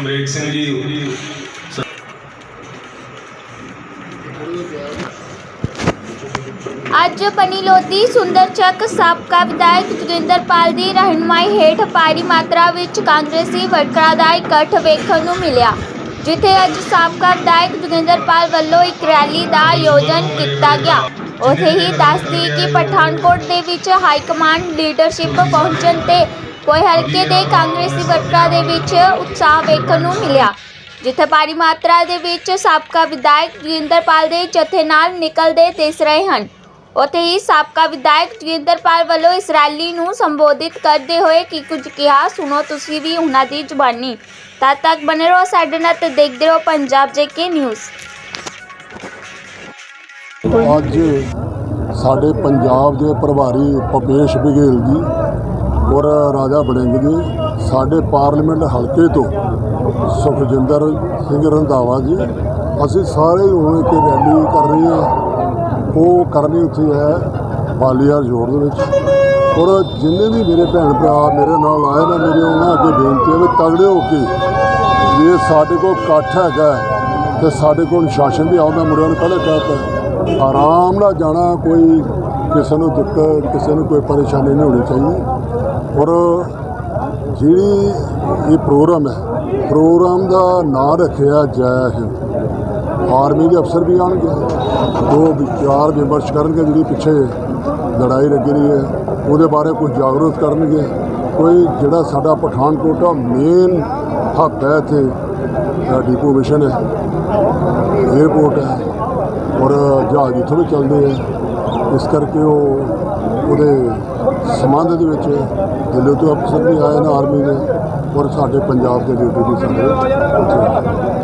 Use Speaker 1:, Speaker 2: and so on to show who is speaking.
Speaker 1: ਸਮਰੇਕ ਸਿੰਘ ਜੀ
Speaker 2: ਅੱਜ ਬਣੀ ਲੋਧੀ ਸਾਬਕਾ ਵਿਧਾਇਕ ਜੋਗਿੰਦਰਪਾਲ ਦੀ ਰਹਿਨੁਮਾਈ ਹੇਠ ਭਾਰੀ ਮਾਤਰਾ ਵਿੱਚ ਕਾਂਗਰਸੀ ਵਰਕਰਾਂ ਦਾ ਇਕੱਠ ਵੇਖਣ ਨੂੰ ਮਿਲਿਆ, ਜਿੱਥੇ ਅੱਜ ਸਾਬਕਾ ਵਿਧਾਇਕ ਜੋਗਿੰਦਰਪਾਲ ਵੱਲੋਂ ਇੱਕ ਰੈਲੀ ਦਾ ਆਯੋਜਨ ਕੀਤਾ ਗਿਆ। ਉੱਥੇ ਹੀ ਦੱਸਦੀ ਕਿ ਪਠਾਨਕੋਟ ਦੇ ਵਿੱਚ ਹਾਈ ਕਮਾਂਡ ਲੀਡਰਸ਼ਿਪ ਪਹੁੰਚਣ ਤੇ ਕੋਈ ਹਲਕੇ ਦੇ ਕਾਂਗਰਸੀ ਵਰਕਰਾਂ ਦੇ ਵਿੱਚ ਉਤਸ਼ਾਹ ਵੇਖਣ ਨੂੰ ਮਿਲਿਆ। ਜਿੱਥੇ ਭਾਰੀ ਮਾਤਰਾ ਦੇ ਵਿੱਚ ਸਾਬਕਾ ਵਿਧਾਇਕ ਜੋਗਿੰਦਰਪਾਲ ਦੇ ਜਥੇ ਨਾਲ ਨਿਕਲਦੇ ਦਿਸ ਰਹੇ ਹਨ। ਉੱਥੇ ਹੀ ਸਾਬਕਾ ਵਿਧਾਇਕ ਜੋਗਿੰਦਰਪਾਲ ਵੱਲੋਂ ਇਸ ਰੈਲੀ ਨੂੰ ਸੰਬੋਧਿਤ ਕਰਦੇ ਹੋਏ ਕੀ ਕੁਝ ਕਿਹਾ, ਸੁਣੋ ਤੁਸੀਂ ਵੀ ਉਹਨਾਂ ਦੀ ਜ਼ੁਬਾਨੀ। ਤਦ ਤੱਕ ਬਨੇ ਰਹੋ ਸਾਡੇ ਨਾਲ ਤੇ ਦੇਖਦੇ ਰਹੋ ਪੰਜਾਬ ਜੇਕੇ ਨਿਊਜ਼।
Speaker 3: ਅੱਜ ਸਾਡੇ ਪੰਜਾਬ ਦੇ ਪ੍ਰਭਾਰੀ ਭੁਪੇਸ਼ ਬਘੇਲ ਜੀ ਔਰ ਰਾਜਾ ਬੜਿੰਗ ਜੀ, ਸਾਡੇ ਪਾਰਲੀਮੈਂਟ ਹਲਕੇ ਤੋਂ ਸੁਖਜਿੰਦਰ ਸਿੰਘ ਰੰਧਾਵਾ ਜੀ, ਅਸੀਂ ਸਾਰੇ ਹੁਣ ਕਿ ਰੈਲੀ ਕਰ ਰਹੇ ਹਾਂ। ਉਹ ਕਰਨੀ ਉੱਥੇ ਹੈ ਬਾਲੀਆਰ ਜੋੜ ਦੇ ਵਿੱਚ। ਔਰ ਜਿੰਨੇ ਵੀ ਮੇਰੇ ਭੈਣ ਭਰਾ ਮੇਰੇ ਨਾਲ ਆਏ ਨੇ, ਮੇਰੇ ਉਹਨਾਂ ਅੱਗੇ ਬੇਨਤੀ ਹੈ ਵੀ ਤਗੜੇ ਹੋ ਕੇ ਜੇ ਸਾਡੇ ਕੋਲ ਇਕੱਠ ਹੈਗਾ ਹੈ, ਤੇ ਸਾਡੇ ਕੋਲ ਸ਼ਾਸਨ ਵੀ ਆਉਂਦਾ, ਮੁੰਡਿਆਂ ਨੂੰ ਪਹਿਲੇ ਕਹਿਤਾ ਆਰਾਮ ਨਾਲ ਜਾਣਾ, ਕੋਈ ਕਿਸੇ ਨੂੰ ਦਿੱਕਤ ਕਿਸੇ ਨੂੰ ਕੋਈ ਪਰੇਸ਼ਾਨੀ ਨਹੀਂ ਹੋਣੀ ਚਾਹੀਦੀ। ਔਰ ਜਿਹੜੀ ਇਹ ਪ੍ਰੋਗਰਾਮ ਹੈ ਪ੍ਰੋਗਰਾਮ ਦਾ ਨਾਂ ਰੱਖਿਆ ਜੈ ਹਿੰਦ। ਆਰਮੀ ਦੇ ਅਫਸਰ ਵੀ ਆਉਣਗੇ ਦੋ ਵਿਚਾਰ ਵਿਮਰਸ਼ ਕਰਨਗੇ ਜਿਹੜੀ ਪਿੱਛੇ ਲੜਾਈ ਲੱਗੀ ਰਹੀ ਹੈ। ਉਹਦੇ ਬਾਰੇ ਕੁਝ ਜਾਗਰੂਕ ਕਰਨਗੇ। ਕੋਈ ਜਿਹੜਾ ਸਾਡਾ ਪਠਾਨਕੋਟ ਦਾ ਮੇਨ ਹੱਬ ਹੈ ਇੱਥੇ ਅ, ਮਿਸ਼ਨ ਹੈ ਏਅਰਪੋਰਟ ਹੈ ਔਰ ਜਹਾਜ਼ ਇੱਥੋਂ ਵੀ ਚੱਲਦੇ ਆ ਇਸ ਕਰਕੇ ਉਹ ਉਹਦੇ ਸੰਬੰਧ ਦੇ ਵਿੱਚ ਦਿੱਲੀ ਤੋਂ ਅਫਸਰ ਵੀ ਆਏ ਨੇ, ਆਰਮੀ ਦੇ, ਔਰ ਸਾਡੇ ਪੰਜਾਬ ਦੇ ਡਿਊਟੀ ਵੀ ਸਾਡੇ